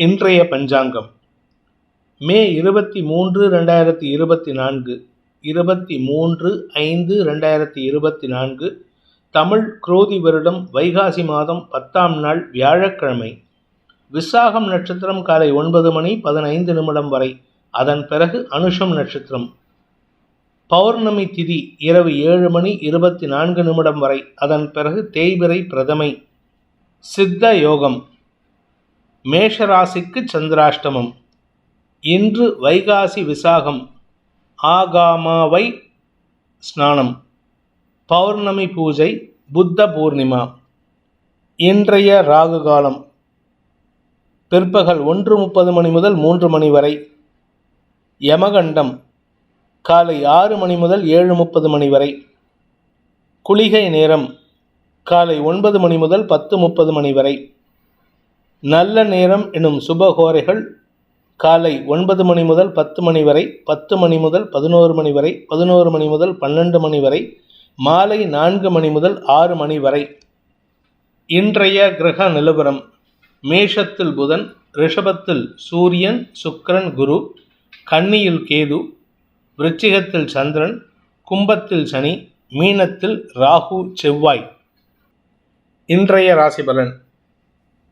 இன்றைய பஞ்சாங்கம். மே இருபத்தி மூன்று ரெண்டாயிரத்தி இருபத்தி நான்கு. இருபத்தி மூன்று ஐந்து ரெண்டாயிரத்தி இருபத்தி நான்கு. தமிழ் குரோதி வருடம் வைகாசி மாதம் பத்தாம் நாள் வியாழக்கிழமை. விசாகம் நட்சத்திரம் காலை ஒன்பது மணி பதினைந்து நிமிடம் வரை. அதன் பிறகு அனுஷம் நட்சத்திரம். பௌர்ணமி திதி இரவு ஏழு மணி இருபத்தி நான்கு நிமிடம் வரை. அதன் பிறகு தேய்பிரை பிரதமை. சித்த யோகம். மேஷராசிக்கு சந்திராஷ்டமம். இன்று வைகாசி விசாகம் ஆகாமாவை ஸ்நானம் பௌர்ணமி பூஜை புத்த பூர்ணிமா. இன்றைய ராகு காலம் பிற்பகல் ஒன்று முப்பது மணி முதல் மூன்று மணி வரை. யமகண்டம் காலை ஆறு மணி முதல் ஏழு முப்பது மணி வரை. குளிகை நேரம் காலை ஒன்பது மணி முதல் பத்து முப்பது மணி வரை. நல்ல நேரம் எனும் சுபகோரைகள் காலை ஒன்பது மணி முதல் பத்து மணி வரை பத்து மணி முதல் பதினோரு மணி வரை பதினோரு மணி முதல் பன்னெண்டு மணி வரை மாலை நான்கு மணி முதல் ஆறு மணி வரை. இன்றைய கிரக நிலவரம். மேஷத்தில் புதன் ரிஷபத்தில் சூரியன் சுக்கிரன் குரு கன்னியில் கேது விருச்சிகத்தில் சந்திரன் கும்பத்தில் சனி மீனத்தில் ராகு செவ்வாய். இன்றைய ராசி பலன்.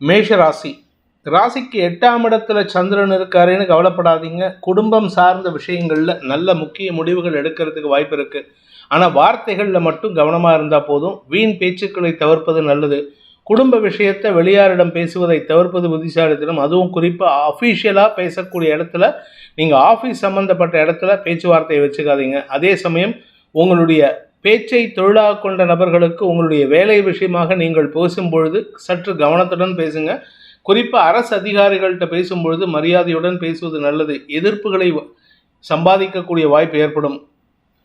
மேஷ ராசி ராசிக்கு எட்டாம் இடத்துல சந்திரன் இருக்காருன்னு கவலைப்படாதீங்க. குடும்பம் சார்ந்த விஷயங்களில் நல்ல முக்கிய முடிவுகள் எடுக்கிறதுக்கு வாய்ப்பு இருக்கு. ஆனால் வார்த்தைகளில் மட்டும் கவனமாக இருந்தால் போதும். வீண் பேச்சுக்களை தவிர்ப்பது நல்லது. குடும்ப விஷயத்தை வெளியாரிடம் பேசுவதை தவிர்ப்பது புத்திசாலித்தனம். அதுவும் குறிப்பாக அஃபீஷியலாக பேசக்கூடிய இடத்துல நீங்கள் ஆஃபீஸ் சம்மந்தப்பட்ட இடத்துல பேச்சுவார்த்தையை வச்சுக்காதீங்க. அதே சமயம் உங்களுடைய பேச்சை தொழிலாக கொண்ட நபர்களுக்கு உங்களுடைய வேலை விஷயமாக நீங்கள் பேசும் பொழுது சற்று கவனத்துடன் பேசுங்க. குறிப்பாக அரசு அதிகாரிகள்கிட்ட பேசும்பொழுது மரியாதையுடன் பேசுவது நல்லது. எதிர்ப்புகளை சம்பாதிக்கக்கூடிய வாய்ப்பு ஏற்படும்.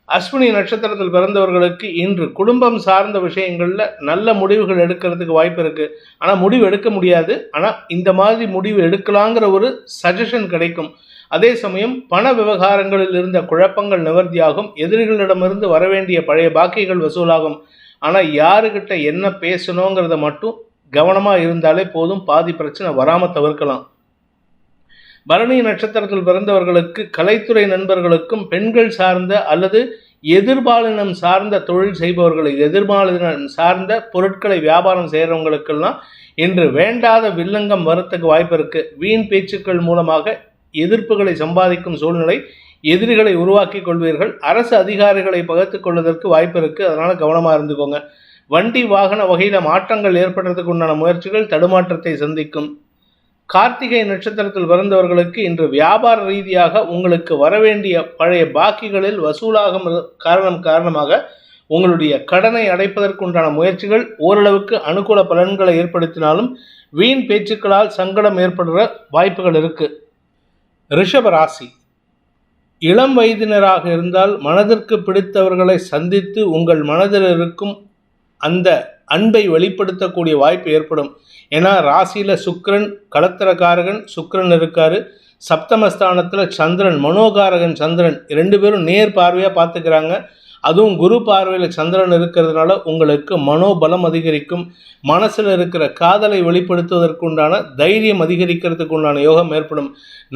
அஸ்வினி நட்சத்திரத்தில் பிறந்தவர்களுக்கு இன்று குடும்பம் சார்ந்த விஷயங்களில் நல்ல முடிவுகள் எடுக்கிறதுக்கு வாய்ப்பு இருக்குது ஆனால் முடிவு எடுக்க முடியாது. ஆனால் இந்த மாதிரி முடிவு எடுக்கலாங்கிற ஒரு சஜஷன் கிடைக்கும். அதே சமயம் பண விவகாரங்களில் இருந்த குழப்பங்கள் நிவர்த்தியாகும். எதிரிகளிடமிருந்து வரவேண்டிய பழைய பாக்கிகள் வசூலாகும். ஆனால் யாருக்கிட்ட என்ன பேசணுங்கிறத மட்டும் கவனமாக இருந்தாலே போதும். பாதி பிரச்சனை வராமல் தவிர்க்கலாம். பரணி நட்சத்திரத்தில் பிறந்தவர்களுக்கு கலைத்துறை நண்பர்களுக்கும் பெண்கள் சார்ந்த அல்லது எதிர்பாலினம் சார்ந்த தொழில் செய்பவர்களுக்கு எதிர்பாலினம் சார்ந்த பொருட்களை வியாபாரம் செய்கிறவங்களுக்கெல்லாம் இன்று வேண்டாத வில்லங்கம் வரத்துக்கு வாய்ப்பு இருக்குது வீண் பேச்சுக்கள் மூலமாக எதிர்ப்புகளை சம்பாதிக்கும் சூழ்நிலை எதிரிகளை உருவாக்கி கொள்வீர்கள். அரசு அதிகாரிகளை பகத்து கொள்வதற்கு வாய்ப்பு இருக்குது அதனால் கவனமாக இருந்துக்கோங்க. வண்டி வாகன வகையில் மாற்றங்கள் ஏற்படுறதுக்கு உண்டான முயற்சிகள் தடுமாற்றத்தை சந்திக்கும். கார்த்திகை நட்சத்திரத்தில் பிறந்தவர்களுக்கு இன்று வியாபார ரீதியாக உங்களுக்கு வரவேண்டிய பழைய பாக்கிகளில் வசூலாகும் காரணம் காரணமாக உங்களுடைய கடனை அடைப்பதற்குண்டான முயற்சிகள் ஓரளவுக்கு அனுகூல பலன்களை ஏற்படுத்தினாலும் வீண் பேச்சுக்களால் சங்கடம் ஏற்படுற வாய்ப்புகள் இருக்குது ரிஷப ராசி. இளம் வயதினராக இருந்தால் மனதிற்கு பிடித்தவர்களை சந்தித்து உங்கள் மனதில் இருக்கும் அந்த அன்பை வெளிப்படுத்தக்கூடிய வாய்ப்பு ஏற்படும். ஏன்னா ராசியில் சுக்கரன் களத்திரக்காரகன் சுக்கரன் இருக்காரு. சப்தமஸ்தானத்தில் சந்திரன் மனோகாரகன் சந்திரன். ரெண்டு பேரும் நேர் பார்வையாக பார்த்துக்கிறாங்க. அதுவும் குரு பார்வையில் சந்திரன் இருக்கிறதுனால உங்களுக்கு மனோபலம் அதிகரிக்கும். மனசில் இருக்கிற காதலை வெளிப்படுத்துவதற்குண்டான தைரியம் அதிகரிக்கிறதுக்கு உண்டான யோகம் ஏற்படும்.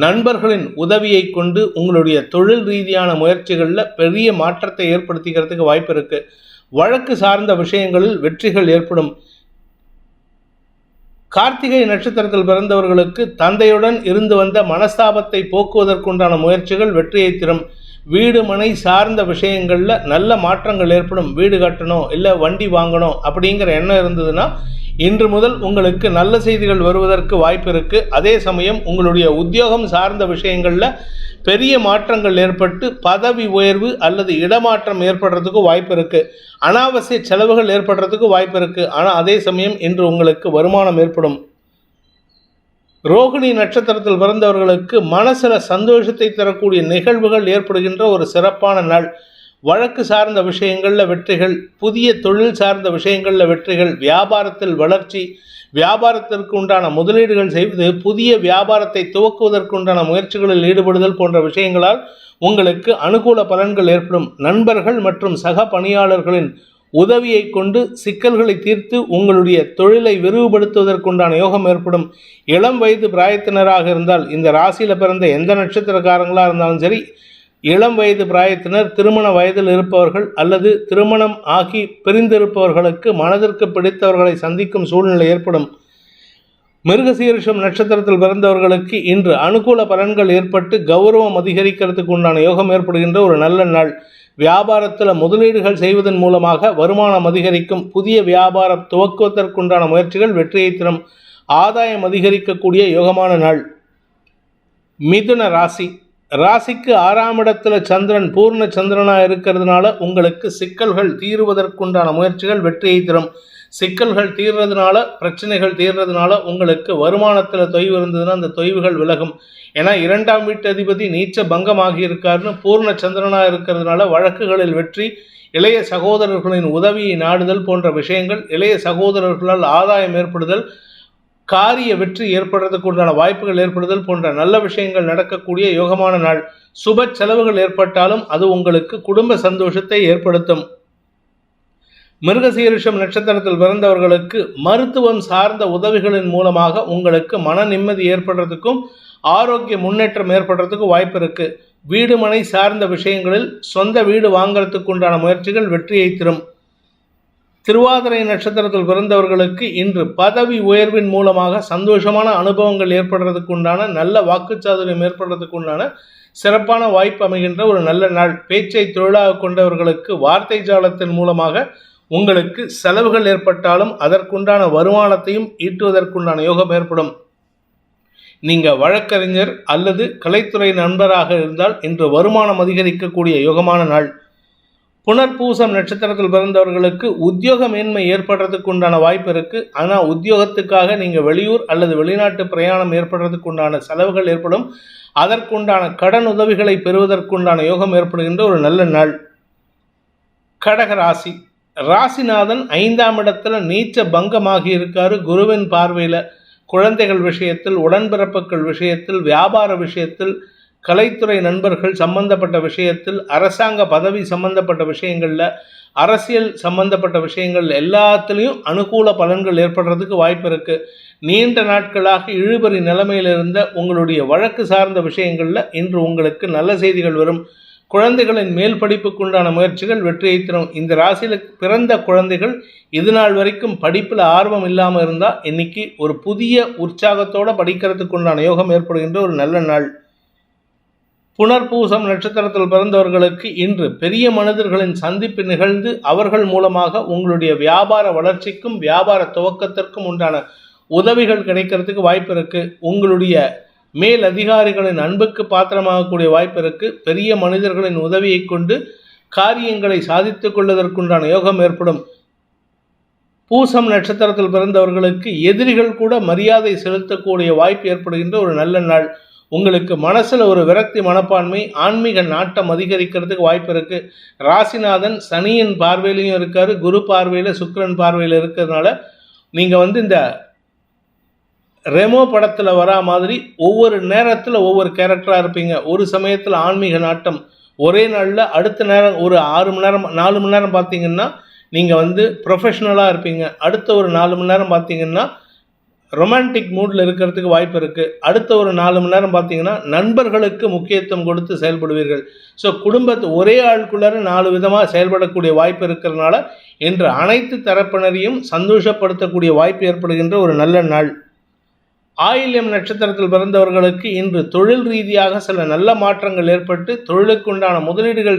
நண்பர்களின் உதவியை கொண்டு உங்களுடைய தொழில் ரீதியான முயற்சிகளில் பெரிய மாற்றத்தை ஏற்படுத்திக்கிறதுக்கு வாய்ப்பு இருக்குது வழக்கு சார்ந்த விஷயங்களில் வெற்றிகள் ஏற்படும். கார்த்திகை நட்சத்திரத்தில் பிறந்தவர்களுக்கு தந்தையுடன் இருந்து வந்த மனஸ்தாபத்தை போக்குவதற்குண்டான முயற்சிகள் வெற்றியை தரும். வீடு மனை சார்ந்த விஷயங்களில் நல்ல மாற்றங்கள் ஏற்படும். வீடு கட்டணும் இல்லை வண்டி வாங்கணும் அப்படிங்கிற எண்ணம் இருந்ததுன்னா இன்று முதல் உங்களுக்கு நல்ல செய்திகள் வருவதற்கு வாய்ப்பு இருக்குது அதே சமயம் உங்களுடைய உத்தியோகம் சார்ந்த விஷயங்களில் பெரிய மாற்றங்கள் ஏற்பட்டு பதவி உயர்வு அல்லது இடமாற்றம் ஏற்படுறதுக்கு வாய்ப்பு இருக்குது அனாவசிய செலவுகள் ஏற்படுறதுக்கு வாய்ப்பு இருக்குது ஆனால் அதே சமயம் இன்று உங்களுக்கு வருமானம் ஏற்படும். ரோகிணி நட்சத்திரத்தில் பிறந்தவர்களுக்கு மனசில் சந்தோஷத்தை தரக்கூடிய நிகழ்வுகள் ஏற்படுகின்ற ஒரு சிறப்பான நாள். வழக்கு சார்ந்த விஷயங்களில் வெற்றிகள் புதிய தொழில் சார்ந்த விஷயங்களில் வெற்றிகள் வியாபாரத்தில் வளர்ச்சி வியாபாரத்திற்கு உண்டான முதலீடுகள் செய்வது புதிய வியாபாரத்தை துவக்குவதற்கு உண்டான முயற்சிகளில் ஈடுபடுதல் போன்ற விஷயங்களால் உங்களுக்கு அனுகூல பலன்கள் ஏற்படும். நண்பர்கள் மற்றும் சக பணியாளர்களின் உதவியை கொண்டு சிக்கல்களை தீர்த்து உங்களுடைய தொழிலை விரிவுபடுத்துவதற்குண்டான யோகம் ஏற்படும். இளம் வயது பிராயத்தினராக இருந்தால் இந்த ராசியில் பிறந்த எந்த நட்சத்திரக்காரங்களாக இருந்தாலும் சரி இளம் வயது பிராயத்தினர் திருமண வயதில் இருப்பவர்கள் அல்லது திருமணம் ஆகி பிரிந்திருப்பவர்களுக்கு மனதிற்கு பிடித்தவர்களை சந்திக்கும் சூழ்நிலை ஏற்படும். மிருகசீரிஷம் நட்சத்திரத்தில் பிறந்தவர்களுக்கு இன்று அனுகூல பலன்கள் ஏற்பட்டு கௌரவம் அதிகரிக்கிறதுக்கு உண்டான யோகம் ஏற்படுகின்ற ஒரு நல்ல நாள். வியாபாரத்தில் முதலீடுகள் செய்வதன் மூலமாக வருமானம் அதிகரிக்கும். புதிய வியாபாரம் துவக்குவதற்குண்டான முயற்சிகள் வெற்றியை தரும். ஆதாயம் அதிகரிக்கக்கூடிய யோகமான நாள். மிதுன ராசி. ராசிக்கு ஆறாம் இடத்துல சந்திரன் பூர்ண சந்திரனாக இருக்கிறதுனால உங்களுக்கு சிக்கல்கள் தீருவதற்குண்டான முயற்சிகள் வெற்றியை தரும். சிக்கல்கள் தீர்றதுனால பிரச்சனைகள் தீர்றதுனால உங்களுக்கு வருமானத்தில் தொய்வு இருந்ததுன்னா அந்த தொய்வுகள் விலகும். ஏன்னா இரண்டாம் வீட்டு அதிபதி நீச்ச பங்கமாகி இருக்காருன்னு பூர்ண சந்திரனாக இருக்கிறதுனால வழக்குகளில் வெற்றி இளைய சகோதரர்களின் உதவியை நாடுதல் போன்ற விஷயங்கள் இளைய சகோதரர்களால் ஆதாயம் ஏற்படுதல் காரிய வெற்றி ஏற்படுறதுக்கு உண்டான வாய்ப்புகள் ஏற்படுதல் போன்ற நல்ல விஷயங்கள் நடக்கக்கூடிய யோகமான நாள். சுப செலவுகள் ஏற்பட்டாலும் அது உங்களுக்கு குடும்ப சந்தோஷத்தை ஏற்படுத்தும். மிருகசீரிஷம் நட்சத்திரத்தில் பிறந்தவர்களுக்கு மருத்துவம் சார்ந்த உதவிகளின் மூலமாக உங்களுக்கு மன நிம்மதி ஏற்படுறதுக்கும் ஆரோக்கிய முன்னேற்றம் ஏற்படுறதுக்கும் வாய்ப்பு இருக்கு. வீடு மனை சார்ந்த விஷயங்களில் சொந்த வீடு வாங்குறதுக்கு உண்டான முயற்சிகள் வெற்றியை தரும். திருவாதிரை நட்சத்திரத்தில் பிறந்தவர்களுக்கு இன்று பதவி உயர்வின் மூலமாக சந்தோஷமான அனுபவங்கள் ஏற்படுறதுக்கு உண்டான நல்ல வாக்குச்சாதுரியம் ஏற்படுறதுக்கு உண்டான சிறப்பான வாய்ப்பு அமைகின்ற ஒரு நல்ல நாள். பேச்சை தொழிலாக கொண்டவர்களுக்கு வார்த்தை ஜாலத்தின் மூலமாக உங்களுக்கு செலவுகள் ஏற்பட்டாலும் அதற்குண்டான வருமானத்தையும் ஈட்டுவதற்குண்டான யோகம் ஏற்படும். நீங்கள் வழக்கறிஞர் அல்லது கலைத்துறை நண்பராக இருந்தால் இன்று வருமானம் அதிகரிக்கக்கூடிய யோகமான நாள். புனர்பூசம் நட்சத்திரத்தில் பிறந்தவர்களுக்கு உத்தியோக மேன்மை ஏற்படுறதுக்கு உண்டான வாய்ப்பு இருக்கு. ஆனால் உத்தியோகத்துக்காக நீங்கள் வெளியூர் அல்லது வெளிநாட்டு பிரயாணம் ஏற்படுறதுக்கு உண்டான செலவுகள் ஏற்படும். அதற்குண்டான கடன் உதவிகளை பெறுவதற்குண்டான யோகம் ஏற்படுகின்ற ஒரு நல்ல நாள். கடக ராசி. ராசிநாதன் ஐந்தாம் இடத்துல நீச்ச பங்கமாகி இருக்காரு. குருவின் பார்வையில் குழந்தைகள் விஷயத்தில் உடன்பிறப்புகள் விஷயத்தில் வியாபார விஷயத்தில் கலைத்துறை நண்பர்கள் சம்பந்தப்பட்ட விஷயத்தில் அரசாங்க பதவி சம்பந்தப்பட்ட விஷயங்களில் அரசியல் சம்பந்தப்பட்ட விஷயங்கள் எல்லாத்துலேயும் அனுகூல பலன்கள் ஏற்படுறதுக்கு வாய்ப்பு இருக்குது நீண்ட நாட்களாக இழுபறி நிலைமையில் இருந்த உங்களுடைய வழக்கு சார்ந்த விஷயங்களில் இன்று உங்களுக்கு நல்ல செய்திகள் வரும். குழந்தைகளின் மேல் படிப்புக்குண்டான முயற்சிகள் வெற்றியை தரும். இந்த ராசியில் பிறந்த குழந்தைகள் இது நாள் வரைக்கும் படிப்பில் ஆர்வம் இல்லாமல் இருந்தால் இன்னைக்கு ஒரு புதிய உற்சாகத்தோடு படிக்கிறதுக்கு உண்டான யோகம் ஏற்படுகின்ற ஒரு நல்ல நாள். புனர்பூசம் நட்சத்திரத்தில் பிறந்தவர்களுக்கு இன்று பெரிய மனிதர்களின் சந்திப்பு நிகழ்ந்து அவர்கள் மூலமாக உங்களுடைய வியாபார வளர்ச்சிக்கும் வியாபார துவக்கத்திற்கும் உண்டான உதவிகள் கிடைக்கிறதுக்கு வாய்ப்பு இருக்குது உங்களுடைய மேல் அதிகாரிகளின் அன்புக்கு பாத்திரமாகக்கூடிய வாய்ப்பு இருக்கு. பெரிய மனிதர்களின் உதவியை கொண்டு காரியங்களை சாதித்துக் கொள்வதற்குண்டான யோகம் ஏற்படும். பூசம் நட்சத்திரத்தில் பிறந்தவர்களுக்கு எதிரிகள் கூட மரியாதை செலுத்தக்கூடிய வாய்ப்பு ஏற்படுகின்ற ஒரு நல்ல நாள். உங்களுக்கு மனசில் ஒரு விரக்தி மனப்பான்மை ஆன்மீக நாட்டம் அதிகரிக்கிறதுக்கு வாய்ப்பு இருக்குது ராசிநாதன் சனியின் பார்வையிலையும் இருக்கார். குரு பார்வையில் சுக்கரன் பார்வையில் இருக்கிறதுனால நீங்கள் வந்து இந்த ரெமோ படத்தில் வரா மாதிரி ஒவ்வொரு நேரத்தில் ஒவ்வொரு கேரக்டராக இருப்பீங்க. ஒரு சமயத்தில் ஆன்மீக நாட்டம் ஒரே நாளில் அடுத்த நேரம் ஒரு ஆறு மணி நேரம் நாலு மணி நேரம் பார்த்தீங்கன்னா நீங்கள் வந்து ப்ரொஃபஷ்னலாக இருப்பீங்க. அடுத்த ஒரு நாலு மணி நேரம் பார்த்தீங்கன்னா ரொமான்டிக் மூடில் இருக்கிறதுக்கு வாய்ப்பு இருக்குது அடுத்த ஒரு நாலு மணி நேரம் பார்த்தீங்கன்னா நண்பர்களுக்கு முக்கியத்துவம் கொடுத்து செயல்படுவீர்கள். ஸோ குடும்பத்து ஒரே ஆளுக்குள்ளார நாலு விதமாக செயல்படக்கூடிய வாய்ப்பு இருக்கிறதுனால இன்று அனைத்து தரப்பினரையும் சந்தோஷப்படுத்தக்கூடிய வாய்ப்பு ஏற்படுகின்ற ஒரு நல்ல நாள். ஆயில்யம் நட்சத்திரத்தில் பிறந்தவர்களுக்கு இன்று தொழில் ரீதியாக சில நல்ல மாற்றங்கள் ஏற்பட்டு தொழிலுக்குண்டான முதலீடுகள்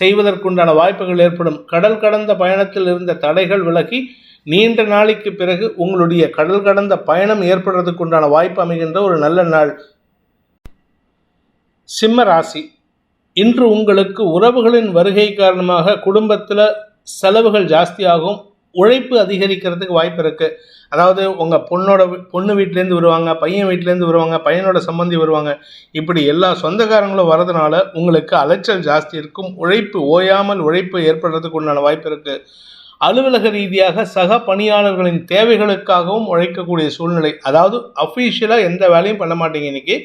செய்வதற்குண்டான வாய்ப்புகள் ஏற்படும். கடல் கடந்த பயணத்தில் இருந்த தடைகள் விலகி நீண்ட நாளைக்கு பிறகு உங்களுடைய கடல் கடந்த பயணம் ஏற்படுறதுக்கு உண்டான வாய்ப்பு அமைகின்ற ஒரு நல்ல நாள். சிம்ம ராசி. இன்று உங்களுக்கு உறவுகளின் வருகை காரணமாக குடும்பத்தில் செலவுகள் ஜாஸ்தியாகும். உழைப்பு அதிகரிக்கிறதுக்கு வாய்ப்பு இருக்குது அதாவது உங்கள் பொண்ணோட பொண்ணு வீட்டிலேருந்து வருவாங்க பையன் வீட்டிலேருந்து வருவாங்க பையனோட சம்பந்தி வருவாங்க. இப்படி எல்லா சொந்தக்காரங்களும் வரதுனால உங்களுக்கு அலைச்சல் ஜாஸ்தி இருக்கும். உழைப்பு ஓயாமல் உழைப்பு ஏற்படுறதுக்கு உண்டான வாய்ப்பு இருக்குது அலுவலக ரீதியாக சக பணியாளர்களின் தேவைகளுக்காகவும் உழைக்கக்கூடிய சூழ்நிலை அதாவது அஃபீஷியலாக எந்த வேலையும் பண்ண மாட்டீங்க இன்றைக்கி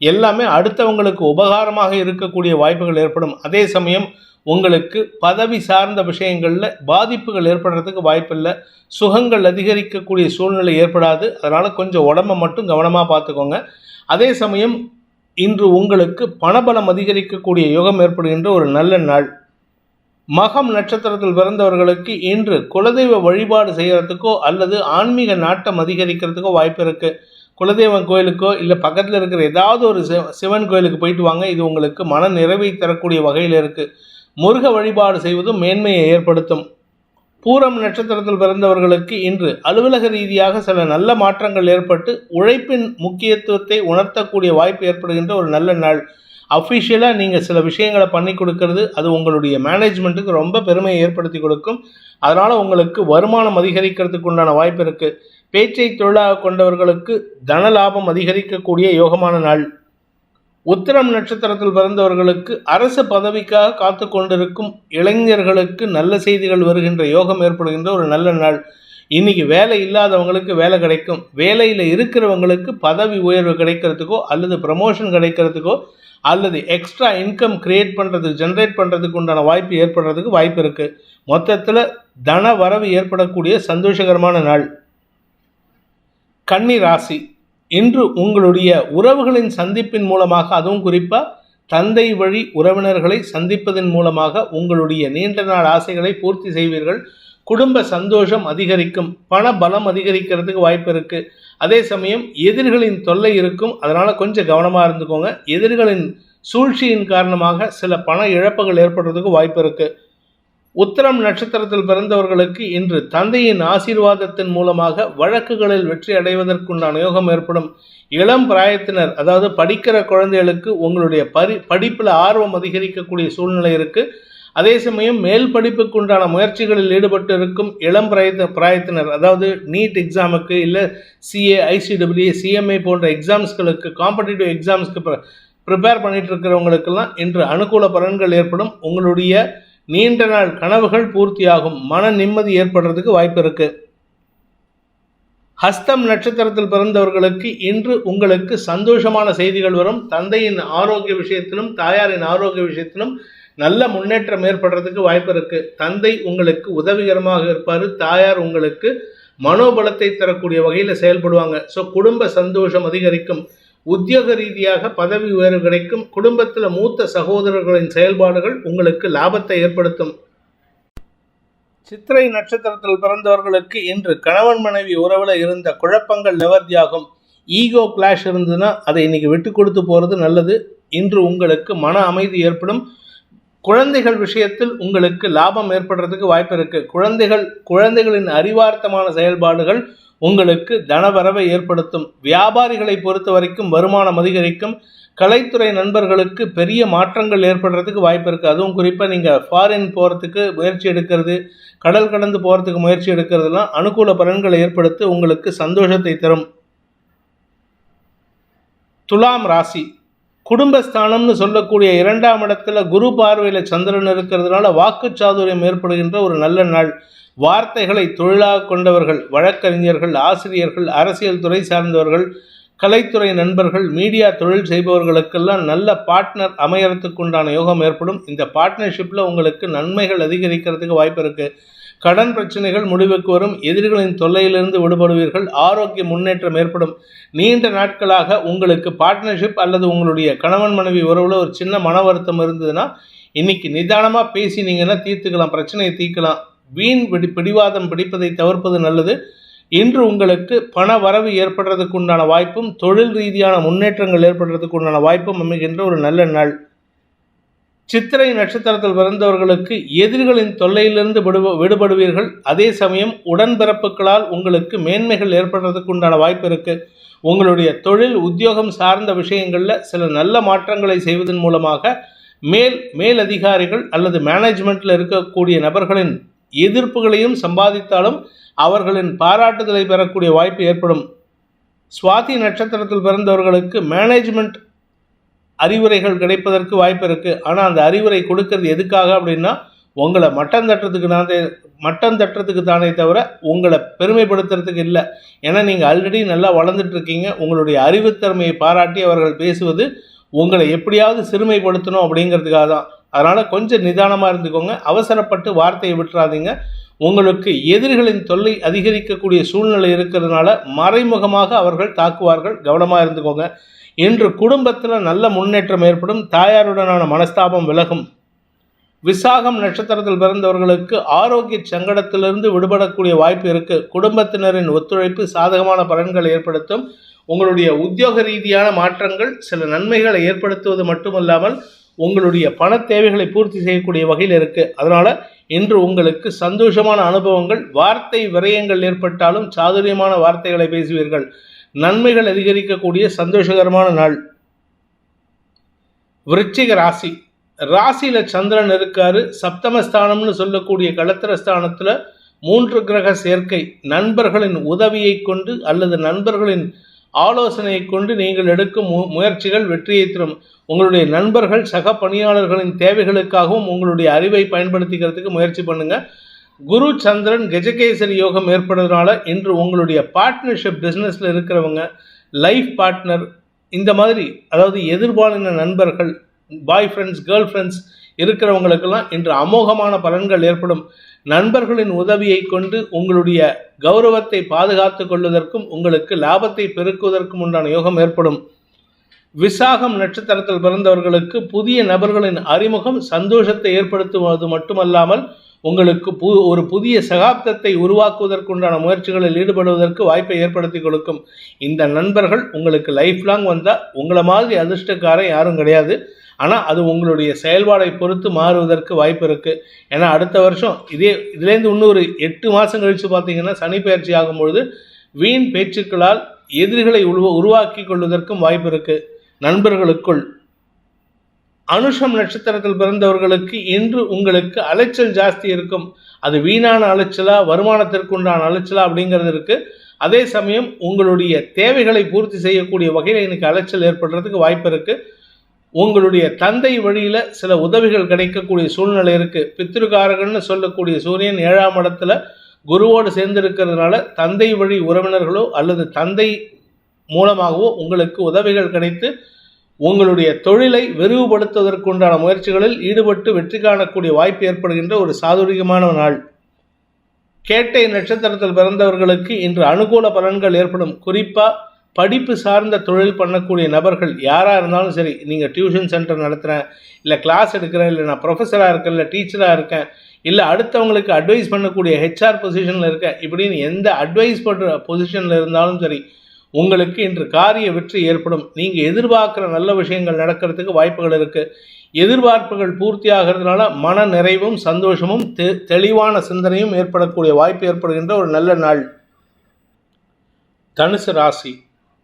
எல்லாமே அடுத்தவங்களுக்கு உபகாரமாக இருக்கக்கூடிய வாய்ப்புகள் ஏற்படும். அதே சமயம் உங்களுக்கு பதவி சார்ந்த விஷயங்களில் பாதிப்புகள் ஏற்படுறதுக்கு வாய்ப்பில்லை. சுகங்கள் அதிகரிக்கக்கூடிய சூழ்நிலை ஏற்படாது. அதனால் கொஞ்சம் உடம்பை மட்டும் கவனமாக பார்த்துக்கோங்க. அதே சமயம் இன்று உங்களுக்கு பணபலம் அதிகரிக்கக்கூடிய யோகம் ஏற்படுகின்ற ஒரு நல்ல நாள். மகம் நட்சத்திரத்தில் பிறந்தவர்களுக்கு இன்று குலதெய்வ வழிபாடு செய்கிறதுக்கோ அல்லது ஆன்மீக நாட்டம் அதிகரிக்கிறதுக்கோ வாய்ப்பு இருக்குது குலதெய்வம் கோயிலுக்கோ இல்லை பக்கத்தில் இருக்கிற ஏதாவது ஒரு சிவ சிவன் கோயிலுக்கு போயிட்டு வாங்க. இது உங்களுக்கு மன நிறைவை தரக்கூடிய வகையில் இருக்குது முருக வழிபாடு செய்வதும் மேன்மையை ஏற்படுத்தும். பூரம் நட்சத்திரத்தில் பிறந்தவர்களுக்கு இன்று அலுவலக ரீதியாக சில நல்ல மாற்றங்கள் ஏற்பட்டு உழைப்பின் முக்கியத்துவத்தை உணர்த்தக்கூடிய வாய்ப்பு ஏற்படுகின்ற ஒரு நல்ல நாள். அஃபிஷியலாக நீங்கள் சில விஷயங்களை பண்ணி கொடுக்கறது அது உங்களுடைய மேனேஜ்மெண்ட்டுக்கு ரொம்ப பெருமையை ஏற்படுத்தி கொடுக்கும். அதனால் உங்களுக்கு வருமானம் அதிகரிக்கிறதுக்கு உண்டான வாய்ப்பு இருக்குது பேச்சை தொழிலாக கொண்டவர்களுக்கு தன லாபம் அதிகரிக்கக்கூடிய யோகமான நாள். உத்திரம் நட்சத்திரத்தில் பிறந்தவர்களுக்கு அரசு பதவிக்காக காத்து கொண்டிருக்கும் இளைஞர்களுக்கு நல்ல செய்திகள் வருகின்ற யோகம் ஏற்படுகின்ற ஒரு நல்ல நாள். இன்னைக்கு வேலை இல்லாதவங்களுக்கு வேலை கிடைக்கும். வேலையில் இருக்கிறவங்களுக்கு பதவி உயர்வு கிடைக்கிறதுக்கோ அல்லது ப்ரமோஷன் கிடைக்கிறதுக்கோ அல்லது எக்ஸ்ட்ரா இன்கம் கிரியேட் பண்ணுறதுக்கு ஜென்ரேட் பண்ணுறதுக்கு உண்டான வாய்ப்பு ஏற்படுறதுக்கு வாய்ப்பு இருக்குது மொத்தத்தில் தன வரவு ஏற்படக்கூடிய சந்தோஷகரமான நாள். கன்னி ராசி. இன்று உங்களுடைய உறவுகளின் சந்திப்பின் மூலமாக அதுவும் குறிப்பாக தந்தை வழி உறவினர்களை சந்திப்பதன் மூலமாக உங்களுடைய நீண்ட நாள் ஆசைகளை பூர்த்தி செய்வீர்கள். குடும்ப சந்தோஷம் அதிகரிக்கும் பண பலம் அதிகரிக்கிறதுக்கு வாய்ப்பு இருக்குது அதே சமயம் எதிரிகளின் தொல்லை இருக்கும் அதனால் கொஞ்சம் கவனமாக இருந்துக்கோங்க. எதிரிகளின் சூழ்ச்சியின் காரணமாக சில பண இழப்புகள் ஏற்படுறதுக்கு வாய்ப்பு இருக்குது உத்தரம் நட்சத்திரத்தில் பிறந்தவர்களுக்கு இன்று தந்தையின் ஆசீர்வாதத்தின் மூலமாக வழக்குகளில் வெற்றி அடைவதற்குண்டான யோகம் ஏற்படும். இளம் பிராயத்தினர் அதாவது படிக்கிற குழந்தைகளுக்கு உங்களுடைய பரி படிப்பில் ஆர்வம் அதிகரிக்கக்கூடிய சூழ்நிலை இருக்குது அதே சமயம் மேல் படிப்புக்குண்டான முயற்சிகளில் ஈடுபட்டு இருக்கும் இளம் பிராயத்த பிராயத்தினர் அதாவது நீட் எக்ஸாமுக்கு இல்லை சிஏ ஐசிடபிள்யூ சிஎம்ஏ போன்ற எக்ஸாம்ஸ்களுக்கு காம்படிட்டிவ் எக்ஸாம்ஸ்க்கு ப்ரிப்பேர் பண்ணிட்டு இருக்கிறவங்களுக்கெல்லாம் இன்று அனுகூல பலன்கள் ஏற்படும். உங்களுடைய நீண்ட நாள் கனவுகள் பூர்த்தியாகும். மன நிம்மதி ஏற்படுறதுக்கு வாய்ப்பு இருக்கு. ஹஸ்தம் நட்சத்திரத்தில் பிறந்தவர்களுக்கு இன்று உங்களுக்கு சந்தோஷமான செய்திகள் வரும். தந்தையின் ஆரோக்கிய விஷயத்திலும் தாயாரின் ஆரோக்கிய விஷயத்திலும் நல்ல முன்னேற்றம் ஏற்படுறதுக்கு வாய்ப்பு இருக்கு. தந்தை உங்களுக்கு உதவிகரமாக இருப்பார். தாயார் உங்களுக்கு மனோபலத்தை தரக்கூடிய வகையில் செயல்படுவாங்க. ஸோ குடும்ப சந்தோஷம் அதிகரிக்கும். உத்தியோக ரீதியாக பதவி உயர்வு கிடைக்கும். குடும்பத்தில் மூத்த சகோதரர்களின் செயல்பாடுகள் உங்களுக்கு லாபத்தை ஏற்படுத்தும். சித்திரை நட்சத்திரத்தில் பிறந்தவர்களுக்கு இன்று கணவன் மனைவி உறவில் இருந்த குழப்பங்கள் நிவர்த்தியாகும் ஈகோ கிளாஷ் இருந்ததுன்னா அதை இன்னைக்கு விட்டு கொடுத்து போகிறது நல்லது. இன்று உங்களுக்கு மன அமைதி ஏற்படும். குழந்தைகள் விஷயத்தில் உங்களுக்கு லாபம் ஏற்படுறதுக்கு வாய்ப்பு இருக்குது குழந்தைகள் குழந்தைகளின் அறிவார்த்தமான செயல்பாடுகள் உங்களுக்கு தனவரவை ஏற்படுத்தும். வியாபாரிகளை பொறுத்த வரைக்கும் வருமானம் அதிகரிக்கும். கலைத்துறை நண்பர்களுக்கு பெரிய மாற்றங்கள் ஏற்படுறதுக்கு வாய்ப்பு இருக்குது அதுவும் குறிப்பாக நீங்கள் ஃபாரின் போகிறதுக்கு முயற்சி எடுக்கிறது கடல் கடந்து போகிறதுக்கு முயற்சி எடுக்கிறதுலாம் அனுகூல பலன்களை ஏற்படுத்தி உங்களுக்கு சந்தோஷத்தை தரும். துலாம் ராசி. குடும்பஸ்தானம்னு சொல்லக்கூடிய இரண்டாம் இடத்துல குரு பார்வையில் சந்திரன் இருக்கிறதுனால வாக்கு சாதுரியம் ஏற்படுகின்ற ஒரு நல்ல நாள். வார்த்தைகளை தொழிலாக கொண்டவர்கள் வழக்கறிஞர்கள் ஆசிரியர்கள் அரசியல் துறை சார்ந்தவர்கள் கலைத்துறை நண்பர்கள் மீடியா தொழில் செய்பவர்களுக்கெல்லாம் நல்ல பார்ட்னர் அமையறதுக்குண்டான யோகம் ஏற்படும். இந்த பார்ட்னர்ஷிப்பில் உங்களுக்கு நன்மைகள் அதிகரிக்கிறதுக்கு வாய்ப்பு இருக்குது கடன் பிரச்சனைகள் முடிவுக்கு வரும் எதிரிகளின் தொல்லையிலிருந்து விடுபடுவீர்கள் ஆரோக்கிய முன்னேற்றம் ஏற்படும். நீண்ட நாட்களாக உங்களுக்கு பார்ட்னர்ஷிப் அல்லது உங்களுடைய கணவன் மனைவி உறவில் ஒரு சின்ன மன வருத்தம் இருந்ததுன்னா இன்னைக்கு நிதானமாக பேசினீங்கன்னா தீர்த்துக்கலாம் பிரச்சனையை தீர்க்கலாம். வீண் பிடி பிடிவாதம் பிடிப்பதை தவிர்ப்பது நல்லது. இன்று உங்களுக்கு பண வரவு ஏற்படுறதுக்கு உண்டான வாய்ப்பும் தொழில் ரீதியான முன்னேற்றங்கள் ஏற்படுறதுக்கு உண்டான வாய்ப்பும் அமைகின்ற ஒரு நல்ல நாள். சித்திரை நட்சத்திரத்தில் பிறந்தவர்களுக்கு எதிரிகளின் தொல்லையிலிருந்து விடுப விடுபடுவீர்கள். அதே சமயம் உடன்பிறப்புகளால் உங்களுக்கு மேன்மைகள் ஏற்படுறதுக்கு உண்டான வாய்ப்பு இருக்கு. உங்களுடைய தொழில் உத்தியோகம் சார்ந்த விஷயங்களில் சில நல்ல மாற்றங்களை செய்வதன் மூலமாக மேல் மேல் அதிகாரிகள் அல்லது மேனேஜ்மெண்ட்டில் இருக்கக்கூடிய நபர்களின் எதிர்ப்புகளையும் சம்பாதித்தாலும் அவர்களின் பாராட்டுதலை பெறக்கூடிய வாய்ப்பு ஏற்படும். சுவாதி நட்சத்திரத்தில் பிறந்தவர்களுக்கு மேனேஜ்மெண்ட் அறிவுரைகள் கிடைப்பதற்கு வாய்ப்பு இருக்குது ஆனால் அந்த அறிவுரை கொடுக்கறது எதுக்காக அப்படின்னா உங்களை மட்டம் தட்டுறதுக்கு நான் மட்டம் தட்டுறதுக்கு தானே தவிர உங்களை பெருமைப்படுத்துறதுக்கு இல்லை. ஏன்னா நீங்கள் ஆல்ரெடி நல்லா வளர்ந்துட்டு இருக்கீங்க உங்களுடைய அறிவுத்திறமையை பாராட்டி அவர்கள் பேசுவது உங்களை எப்படியாவது சிறுமைப்படுத்தணும் அப்படிங்கிறதுக்காக தான் அதனால் கொஞ்சம் நிதானமாக இருந்துக்கோங்க. அவசரப்பட்டு வார்த்தையை விட்டுறாதீங்க. உங்களுக்கு எதிரிகளின் தொல்லை அதிகரிக்கக்கூடிய சூழ்நிலை இருக்கிறதுனால மறைமுகமாக அவர்கள் தாக்குவார்கள். கவனமாக இருந்துக்கோங்க. இன்று குடும்பத்தில் நல்ல முன்னேற்றம் ஏற்படும். தாயாருடனான மனஸ்தாபம் விலகும். விசாகம் நட்சத்திரத்தில் பிறந்தவர்களுக்கு ஆரோக்கிய சங்கடத்திலிருந்து விடுபடக்கூடிய வாய்ப்பு இருக்கு. குடும்பத்தினரின் ஒத்துழைப்பு சாதகமான பலன்களை ஏற்படுத்தும். உங்களுடைய உத்தியோக ரீதியான மாற்றங்கள் சில நன்மைகளை ஏற்படுத்துவது மட்டுமல்லாமல் உங்களுடைய பண தேவைகளை பூர்த்தி செய்யக்கூடிய வகையில் இருக்கு. அதனால இன்று உங்களுக்கு சந்தோஷமான அனுபவங்கள் வார்த்தை விரயங்கள் ஏற்பட்டாலும் சாதுரியமான வார்த்தைகளை பேசுவீர்கள். நன்மைகள் அதிகரிக்கக்கூடிய சந்தோஷகரமான நாள். விருச்சிக ராசி. ராசியில சந்திரன் இருக்காரு. சப்தமஸ்தானம்னு சொல்லக்கூடிய களத்திரஸ்தானத்துல மூன்று கிரக சேர்க்கை நண்பர்களின் உதவியை கொண்டு அல்லது நண்பர்களின் ஆலோசனையை கொண்டு நீங்கள் எடுக்கும் மு முயற்சிகள் வெற்றியை தரும். உங்களுடைய நண்பர்கள் சக பணியாளர்களின் தேவைகளுக்காகவும் உங்களுடைய அறிவை பயன்படுத்திக்கிறதுக்கு முயற்சி பண்ணுங்க. குரு சந்திரன் கெஜகேசரி யோகம் ஏற்படுறதுனால இன்று உங்களுடைய பார்ட்னர்ஷிப் பிஸ்னஸில் இருக்கிறவங்க லைஃப் பார்ட்னர் இந்த மாதிரி அதாவது எதிர்பாலின நண்பர்கள் பாய் ஃப்ரெண்ட்ஸ் கேர்ள் ஃப்ரெண்ட்ஸ் இருக்கிறவங்களுக்கெல்லாம் இன்று அமோகமான பலன்கள் ஏற்படும். நண்பர்களின் உதவியை கொண்டு உங்களுடைய கௌரவத்தை பாதுகாத்து கொள்வதற்கும் உங்களுக்கு லாபத்தை பெருக்குவதற்கும் உண்டான யோகம் ஏற்படும். விசாகம் நட்சத்திரத்தில் பிறந்தவர்களுக்கு புதிய நபர்களின் அறிமுகம் சந்தோஷத்தை ஏற்படுத்துவது மட்டுமல்லாமல் உங்களுக்கு பு ஒரு புதிய சகாப்தத்தை உருவாக்குவதற்குண்டான முயற்சிகளில் ஈடுபடுவதற்கு வாய்ப்பை ஏற்படுத்தி கொடுக்கும். இந்த நண்பர்கள் உங்களுக்கு லைஃப் லாங் வந்தால் உங்களை மாதிரி அதிர்ஷ்டக்காரன் யாரும் கிடையாது. ஆனால் அது உங்களுடைய செயல்பாடை பொறுத்து மாறுவதற்கு வாய்ப்பு இருக்குது ஏன்னா அடுத்த வருஷம் இதே இதுலேருந்து இன்னொரு எட்டு மாதம் கழித்து பார்த்தீங்கன்னா சனி பயிற்சி ஆகும்பொழுது வீண் பேச்சுக்களால் எதிரிகளை உருவ உருவாக்கி கொள்வதற்கும் வாய்ப்பு இருக்குது நண்பர்களுக்குள். அனுஷம் நட்சத்திரத்தில் பிறந்தவர்களுக்கு இன்று உங்களுக்கு அலைச்சல் ஜாஸ்தி இருக்கும். அது வீணான அலைச்சலா வருமானத்திற்கு உண்டான அலைச்சலா அப்படிங்கிறது இருக்குது அதே சமயம் உங்களுடைய தேவைகளை பூர்த்தி செய்யக்கூடிய வகையில் இன்னைக்கு அலைச்சல் ஏற்படுறதுக்கு வாய்ப்பு இருக்குது உங்களுடைய தந்தை வழியில் சில உதவிகள் கிடைக்கக்கூடிய சூழ்நிலை இருக்குது பித்திருக்காரகன்னு சொல்லக்கூடிய சூரியன் ஏழாம் இடத்துல குருவோடு சேர்ந்திருக்கிறதுனால தந்தை வழி உறவினர்களோ அல்லது தந்தை மூலமாகவோ உங்களுக்கு உதவிகள் கிடைத்து உங்களுடைய தொழிலை விரிவுபடுத்துவதற்குண்டான முயற்சிகளில் ஈடுபட்டு வெற்றி காணக்கூடிய வாய்ப்பு ஏற்படுகின்ற ஒரு சாதுரிகமான நாள். கேட்டை நட்சத்திரத்தில் பிறந்தவர்களுக்கு இன்று அனுகூல பலன்கள் ஏற்படும். குறிப்பாக படிப்பு சார்ந்த தொழில் பண்ணக்கூடிய நபர்கள் யாராக இருந்தாலும் சரி நீங்கள் டியூஷன் சென்டர் நடத்துகிறேன் இல்லை கிளாஸ் எடுக்கிறேன் இல்லை நான் ப்ரொஃபஸராக இருக்கேன் இல்லை டீச்சராக இருக்கேன் இல்லை அடுத்தவங்களுக்கு அட்வைஸ் பண்ணக்கூடிய ஹெச்ஆர் பொசிஷனில் இருக்கேன் இப்படின்னு எந்த அட்வைஸ் பண்ணுற பொசிஷனில் இருந்தாலும் சரி உங்களுக்கு இன்று காரிய வெற்றி ஏற்படும். நீங்கள் எதிர்பார்க்குற நல்ல விஷயங்கள் நடக்கிறதுக்கு வாய்ப்புகள் இருக்குது எதிர்பார்ப்புகள் பூர்த்தி ஆகிறதுனால மன நிறைவும் சந்தோஷமும் தெ தெளிவான சிந்தனையும் ஏற்படக்கூடிய வாய்ப்பு ஏற்படுகின்ற ஒரு நல்ல நாள். தனுசு ராசி.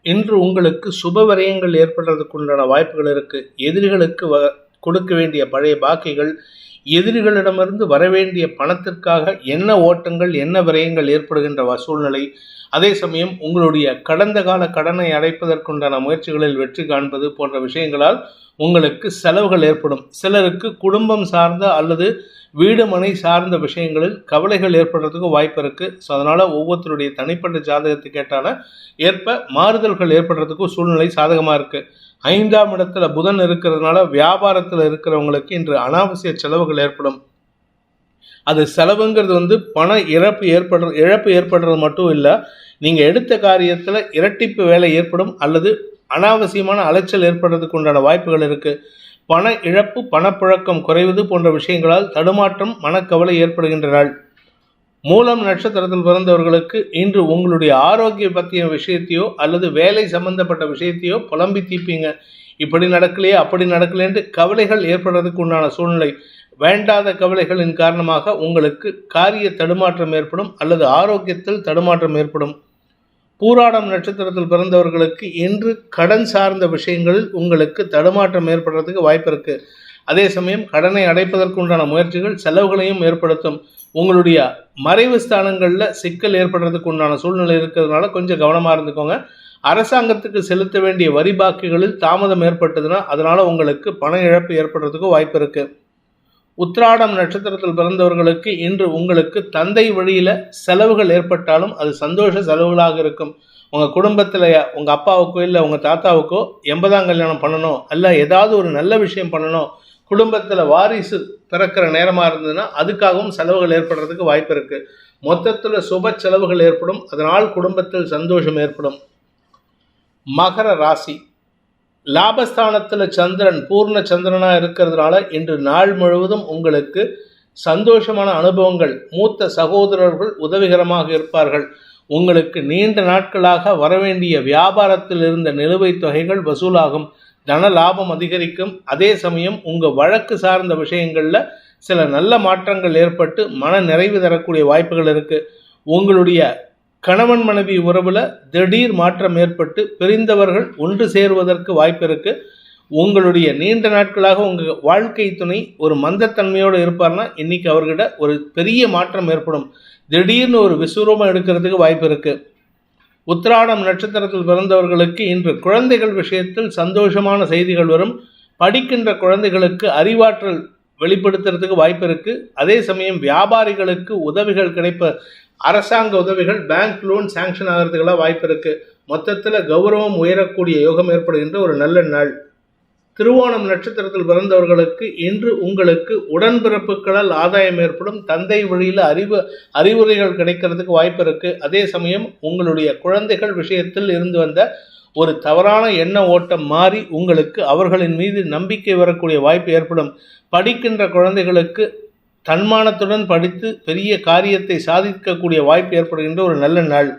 இன்று உங்களுக்கு சுப விரயங்கள் ஏற்படுறதுக்கு உண்டான வாய்ப்புகள் இருக்குது எதிரிகளுக்கு வ கொடுக்க வேண்டிய பழைய பாக்கிகள் எதிரிகளிடமிருந்து வரவேண்டிய பணத்திற்காக என்ன ஓட்டங்கள் என்ன விரயங்கள் ஏற்படுகின்ற சூழ்நிலை அதே சமயம் உங்களுடைய கடந்த கால கடனை அடைப்பதற்குண்டான முயற்சிகளில் வெற்றி காண்பது போன்ற விஷயங்களால் உங்களுக்கு செலவுகள் ஏற்படும். சிலருக்கு குடும்பம் சார்ந்த அல்லது வீடு மனை சார்ந்த விஷயங்களில் கவலைகள் ஏற்படுறதுக்கு வாய்ப்பு இருக்குது ஸோ அதனால் ஒவ்வொருத்தருடைய தனிப்பட்ட ஜாதகத்துக்கு கேட்டான ஏற்ப மாறுதல்கள் ஏற்படுறதுக்கும் சூழ்நிலை சாதகமாக இருக்குது ஐந்தாம் இடத்துல புதன் இருக்கிறதுனால வியாபாரத்தில் இருக்கிறவங்களுக்கு இன்று அனாவசிய செலவுகள் ஏற்படும். அது செலவுங்கிறது வந்து பண இழப்பு ஏற்படுற இழப்பு ஏற்படுறது மட்டும் இல்லை நீங்கள் எடுத்த காரியத்தில் இரட்டிப்பு வேலை ஏற்படும் அல்லது அனாவசியமான அலைச்சல் ஏற்படுறதுக்கு உண்டான வாய்ப்புகள் இருக்குது பண இழப்பு பணப்புழக்கம் குறைவது போன்ற விஷயங்களால் தடுமாற்றம் மனக்கவலை ஏற்படுகின்ற நாள் மூலம் நட்சத்திரத்தில் பிறந்தவர்களுக்கு இன்று உங்களுடைய ஆரோக்கிய பற்றிய விஷயத்தையோ அல்லது வேலை சம்பந்தப்பட்ட விஷயத்தையோ புலம்பி தீப்பீங்க இப்படி நடக்கலையே அப்படி நடக்கலேன்ட்டு கவலைகள் ஏற்படுறதுக்கு உண்டான சூழ்நிலை. வேண்டாத கவலைகளின் காரணமாக உங்களுக்கு காரிய தடுமாற்றம் ஏற்படும் அல்லது ஆரோக்கியத்தில் தடுமாற்றம் ஏற்படும். பூராடம் நட்சத்திரத்தில் பிறந்தவர்களுக்கு இன்று கடன் சார்ந்த விஷயங்களில் உங்களுக்கு தடுமாற்றம் ஏற்படுறதுக்கு வாய்ப்பு இருக்கு. அதே சமயம் கடனை அடைப்பதற்கு உண்டான முயற்சிகள் செலவுகளையும் ஏற்படுத்தும். உங்களுடைய மறைவு ஸ்தானங்களில் சிக்கல் ஏற்படுறதுக்கு உண்டான சூழ்நிலை இருக்கிறதுனால கொஞ்சம் கவனமாக இருந்துக்கோங்க. அரசாங்கத்துக்கு செலுத்த வேண்டிய வரி பாக்கிகளில் தாமதம் ஏற்பட்டதுன்னா அதனால் உங்களுக்கு பண இழப்பு ஏற்படுறதுக்கு வாய்ப்பு இருக்குது உத்ராடம் நட்சத்திரத்தில் பிறந்தவர்களுக்கு இன்று உங்களுக்கு தந்தை வழியில் செலவுகள் ஏற்பட்டாலும் அது சந்தோஷ செலவுகளாக இருக்கும். உங்கள் குடும்பத்தில் உங்கள் அப்பாவுக்கோ இல்லை உங்கள் தாத்தாவுக்கோ எண்பதாம் கல்யாணம் பண்ணணும். அல்ல ஏதாவது ஒரு நல்ல விஷயம் பண்ணணும். குடும்பத்தில் வாரிசு பிறக்கிற நேரமாக இருந்ததுன்னா அதுக்காகவும் செலவுகள் ஏற்படுறதுக்கு வாய்ப்பு இருக்குது மொத்தத்தில் சுப செலவுகள் ஏற்படும். அதனால் குடும்பத்தில் சந்தோஷம் ஏற்படும். மகர ராசி. லாபஸ்தானத்தில் சந்திரன் பூர்ண சந்திரனாக இருக்கிறதுனால இன்று நாள் முழுவதும் உங்களுக்கு சந்தோஷமான அனுபவங்கள் மூத்த சகோதரர்கள் உதவிகரமாக இருப்பார்கள். உங்களுக்கு நீண்ட நாட்களாக வரவேண்டிய வியாபாரத்தில் இருந்த நிலுவைத் தொகைகள் வசூலாகும். தன லாபம் அதிகரிக்கும். அதே சமயம் உங்கள் வழக்கு சார்ந்த விஷயங்களில் சில நல்ல மாற்றங்கள் ஏற்பட்டு மன நிறைவு தரக்கூடிய வாய்ப்புகள் இருக்குது உங்களுடைய கணவன் மனைவி உறவில் திடீர் மாற்றம் ஏற்பட்டு பிரிந்தவர்கள் ஒன்று சேருவதற்கு வாய்ப்பு இருக்குது உங்களுடைய நீண்ட நாட்களாக உங்கள் வாழ்க்கை துணை ஒரு மந்தத்தன்மையோடு இருப்பார்னா இன்னைக்கு அவர்கிட்ட ஒரு பெரிய மாற்றம் ஏற்படும். திடீர்னு ஒரு விஸ்வரூபம் எடுக்கிறதுக்கு வாய்ப்பு இருக்குது உத்திராடம் நட்சத்திரத்தில் பிறந்தவர்களுக்கு இன்று குழந்தைகள் விஷயத்தில் சந்தோஷமான செய்திகள் வரும். படிக்கின்ற குழந்தைகளுக்கு அறிவாற்றல் வெளிப்படுத்துறதுக்கு வாய்ப்பு இருக்குது அதே சமயம் வியாபாரிகளுக்கு உதவிகள் கிடைப்ப அரசாங்க உதவிகள் பேங்க் லோன் சாங்ஷன் ஆகிறதுக்கெல்லாம் வாய்ப்பு இருக்குது மொத்தத்தில் கௌரவம் உயரக்கூடிய யோகம் ஏற்படுகின்ற ஒரு நல்ல நாள். திருவோணம் நட்சத்திரத்தில் பிறந்தவர்களுக்கு இன்று உங்களுக்கு உடன்பிறப்புகளால் ஆதாயம் ஏற்படும். தந்தை வழியில் அறிவு அறிவுரைகள் கிடைக்கிறதுக்கு வாய்ப்பு இருக்குது அதே சமயம் உங்களுடைய குழந்தைகள் விஷயத்தில் இருந்து வந்த ஒரு தவறான எண்ண ஓட்டம் மாறி உங்களுக்கு அவர்களின் மீது நம்பிக்கை வரக்கூடிய வாய்ப்பு ஏற்படும். படிக்கின்ற குழந்தைகளுக்கு தன்மானத்துடன் படித்து பெரிய காரியத்தை சாதிக்கக்கூடிய வாய்ப்பு ஏற்படுகின்ற ஒரு நல்ல நாள்.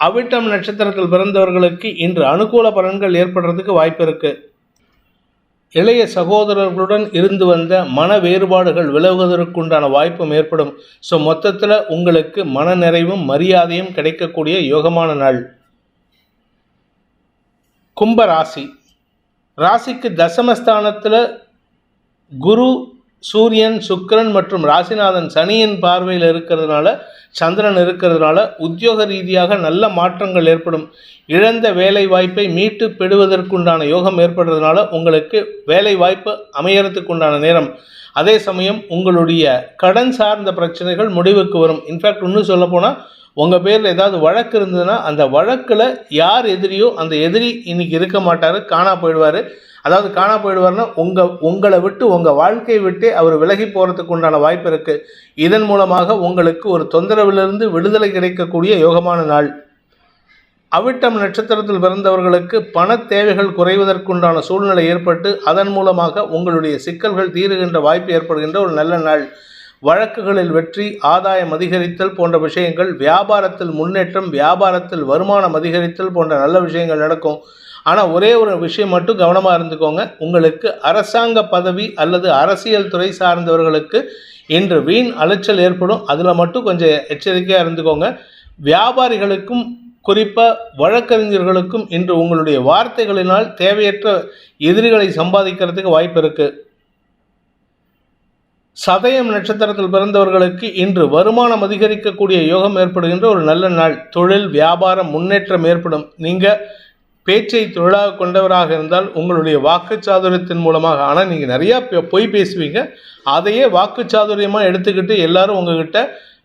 அவிட்டம் நட்சத்திரத்தில் பிறந்தவர்களுக்கு இன்று அனுகூல பலன்கள் ஏற்படுறதுக்கு வாய்ப்பு இருக்குது இளைய சகோதரர்களுடன் இருந்து வந்த மன வேறுபாடுகள் விலகுவதற்குண்டான வாய்ப்பும் ஏற்படும். ஸோ மொத்தத்தில் உங்களுக்கு மன நிறைவும் மரியாதையும் கிடைக்கக்கூடிய யோகமான நாள். கும்ப ராசி. ராசிக்கு தசமஸ்தானத்தில் குரு சூரியன் சுக்கரன் மற்றும் ராசிநாதன் சனியின் பார்வையில் இருக்கிறதுனால சந்திரன் இருக்கிறதுனால உத்தியோக ரீதியாக நல்ல மாற்றங்கள் ஏற்படும். இழந்த வேலை வாய்ப்பை மீட்டு பெறுவதற்குண்டான யோகம் ஏற்படுறதுனால உங்களுக்கு வேலை வாய்ப்பு அமையறதுக்கு உண்டான நேரம். அதே சமயம் உங்களுடைய கடன் சார்ந்த பிரச்சனைகள் முடிவுக்கு வரும். இன்ஃபேக்ட் இன்னும் சொல்லப்போனால் உங்கள் பேரில் ஏதாவது வழக்கு இருந்ததுன்னா அந்த வழக்கில் யார் எதிரியோ அந்த எதிரி இன்னைக்கு இருக்க மாட்டார் காணா போயிடுவார். அதாவது காணா போயிடுவார்னா உங்கள் உங்களை விட்டு உங்கள் வாழ்க்கையை விட்டே அவர் விலகி போகிறதுக்கு உண்டான வாய்ப்பு இருக்குது இதன் மூலமாக உங்களுக்கு ஒரு தொந்தரவிலிருந்து விடுதலை கிடைக்கக்கூடிய யோகமான நாள். அவிட்டம் நட்சத்திரத்தில் பிறந்தவர்களுக்கு பண தேவைகள் குறைவதற்குண்டான சூழ்நிலை ஏற்பட்டு அதன் மூலமாக உங்களுடைய சிக்கல்கள் தீருகின்ற வாய்ப்பு ஏற்படுகின்ற ஒரு நல்ல நாள். வழக்குகளில் வெற்றி ஆதாயம் அதிகரித்தல் போன்ற விஷயங்கள் வியாபாரத்தில் முன்னேற்றம் வியாபாரத்தில் வருமானம் அதிகரித்தல் போன்ற நல்ல விஷயங்கள் நடக்கும். ஆனால் ஒரே ஒரு விஷயம் மட்டும் கவனமாக இருந்துக்கோங்க. உங்களுக்கு அரசாங்க பதவி அல்லது அரசியல் துறை சார்ந்தவர்களுக்கு இன்று வீண் அலைச்சல் ஏற்படும். அதில் மட்டும் கொஞ்சம் எச்சரிக்கையாக இருந்துக்கோங்க. வியாபாரிகளுக்கும் குறிப்பாக வழக்கறிஞர்களுக்கும் இன்று உங்களுடைய வார்த்தைகளினால் தேவையற்ற எதிரிகளை சம்பாதிக்கிறதுக்கு வாய்ப்பு இருக்குது சதயம் நட்சத்திரத்தில் பிறந்தவர்களுக்கு இன்று வருமானம் அதிகரிக்கக்கூடிய யோகம் ஏற்படுகின்ற ஒரு நல்ல நாள். தொழில் வியாபாரம் முன்னேற்றம் ஏற்படும். நீங்கள் பேச்சை தொழிலாக கொண்டவராக இருந்தால் உங்களுடைய வாக்குச்சாதுரியத்தின் மூலமாக ஆனால் நீங்கள் நிறையா பொய் பேசுவீங்க. அதையே வாக்குச்சாதுரியமாக எடுத்துக்கிட்டு எல்லாரும் உங்ககிட்ட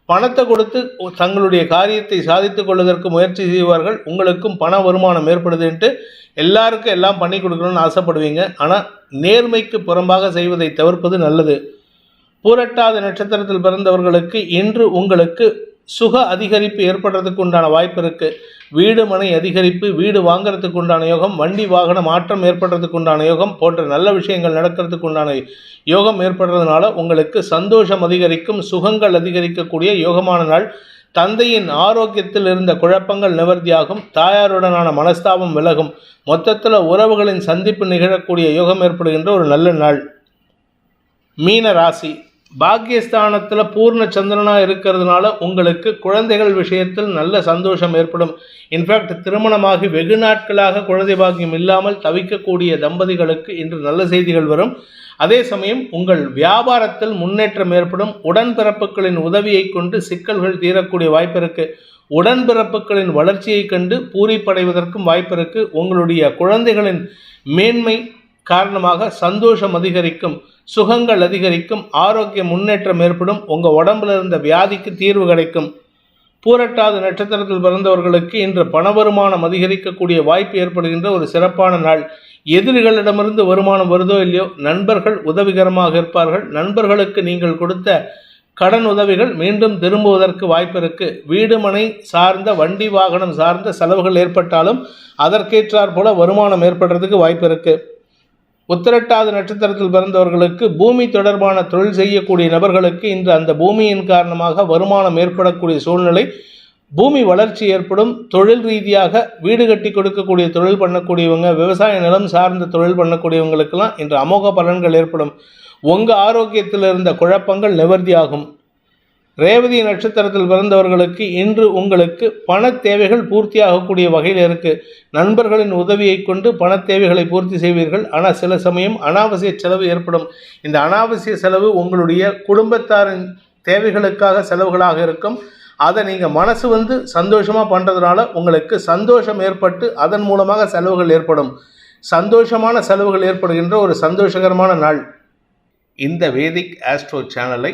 பணத்தை கொடுத்து தங்களுடைய காரியத்தை சாதித்து கொள்வதற்கு முயற்சி செய்வார்கள். உங்களுக்கும் பண வருமானம் ஏற்படுதுன்ட்டு எல்லாருக்கும் எல்லாம் பண்ணி கொடுக்கணும்னு ஆசைப்படுவீங்க. ஆனால் நேர்மைக்கு புறம்பாக செய்வதை தவிர்ப்பது நல்லது. பூரட்டாத நட்சத்திரத்தில் பிறந்தவர்களுக்கு இன்று உங்களுக்கு சுக அதிகரிப்பு ஏற்படுறதுக்கு உண்டான வாய்ப்பு இருக்குது வீடு மனை அதிகரிப்பு வீடு வாங்குறதுக்கு உண்டான யோகம் வண்டி வாகன மாற்றம் ஏற்படுறதுக்கு உண்டான யோகம் போன்ற நல்ல விஷயங்கள் நடக்கிறதுக்கு உண்டான யோகம் ஏற்படுறதுனால உங்களுக்கு சந்தோஷம் அதிகரிக்கும் சுகங்கள் அதிகரிக்கக்கூடிய யோகமான நாள். தந்தையின் ஆரோக்கியத்தில் இருந்த குழப்பங்கள் நிவர்த்தியாகும் தாயாருடனான மனஸ்தாபம் விலகும். மொத்தத்தில் உறவுகளின் சந்திப்பு நிகழக்கூடிய யோகம் ஏற்படுகின்ற ஒரு நல்ல நாள். மீன ராசி. பாக்கியஸ்தானத்தில் பூர்ண சந்திரனாக இருக்கிறதுனால உங்களுக்கு குழந்தைகள் விஷயத்தில் நல்ல சந்தோஷம் ஏற்படும். இன்ஃபேக்ட் திருமணமாகி வெகு நாட்களாக குழந்தை பாக்கியம் இல்லாமல் தவிக்கக்கூடிய தம்பதிகளுக்கு இன்று நல்ல செய்திகள் வரும். அதே சமயம் உங்கள் வியாபாரத்தில் முன்னேற்றம் ஏற்படும். உடன்பிறப்புகளின் உதவியை கொண்டு சிக்கல்கள் தீரக்கூடிய வாய்ப்பு இருக்கு உடன்பிறப்புகளின் வளர்ச்சியை கண்டு பூரிப்படைவதற்கும் வாய்ப்பு இருக்கு உங்களுடைய குழந்தைகளின் மேன்மை காரணமாக சந்தோஷம் அதிகரிக்கும் சுகங்கள் அதிகரிக்கும் ஆரோக்கிய முன்னேற்றம் ஏற்படும் உங்கள் உடம்புல இருந்த வியாதிக்கு தீர்வு கிடைக்கும். பூரட்டாத நட்சத்திரத்தில் பிறந்தவர்களுக்கு இன்று பண வருமானம் அதிகரிக்கக்கூடிய வாய்ப்பு ஏற்படுகின்ற ஒரு சிறப்பான நாள். எதிரிகளிடமிருந்து வருமானம் வருதோ இல்லையோ நண்பர்கள் உதவிகரமாக இருப்பார்கள். நண்பர்களுக்கு நீங்கள் கொடுத்த கடன் உதவிகள் மீண்டும் திரும்புவதற்கு வாய்ப்பு இருக்கு. வீடு மனை சார்ந்த வண்டி வாகனம் சார்ந்த செலவுகள் ஏற்பட்டாலும் அதற்கேற்றாற் போல வருமானம் ஏற்படுறதுக்கு வாய்ப்பு இருக்குது உத்திரட்டாத நட்சத்திரத்தில் பிறந்தவர்களுக்கு பூமி தொடர்பான தொழில் செய்யக்கூடிய நபர்களுக்கு இன்று அந்த பூமியின் காரணமாக வருமானம் ஏற்படக்கூடிய சூழ்நிலை பூமி வளர்ச்சி ஏற்படும் தொழில் ரீதியாக வீடு கட்டி கொடுக்கக்கூடிய தொழில் பண்ணக்கூடியவங்க விவசாய நிலம் சார்ந்த தொழில் பண்ணக்கூடியவங்களுக்கெல்லாம் இன்று அமோக பலன்கள் ஏற்படும். உங்கள் ஆரோக்கியத்தில் இருந்த குழப்பங்கள் நிவர்த்தியாகும். ரேவதி நட்சத்திரத்தில் பிறந்தவர்களுக்கு இன்று உங்களுக்கு பண தேவைகள் பூர்த்தியாகக்கூடிய வகையில் இருக்கு. நண்பர்களின் உதவியை கொண்டு பண தேவைகளை பூர்த்தி செய்வீர்கள். ஆனால் சில சமயம் அனாவசிய செலவு ஏற்படும். இந்த அனாவசிய செலவு உங்களுடைய குடும்பத்தாரின் தேவைகளுக்காக செலவுகளாக இருக்கும். அதை நீங்கள் மனசு வந்து சந்தோஷமாக பண்ணுறதுனால உங்களுக்கு சந்தோஷம் ஏற்பட்டு அதன் மூலமாக செலவுகள் ஏற்படும். சந்தோஷமான செலவுகள் ஏற்படுகின்ற ஒரு சந்தோஷகரமான நாள். இந்த வேதிக் ஆஸ்ட்ரோ சேனலை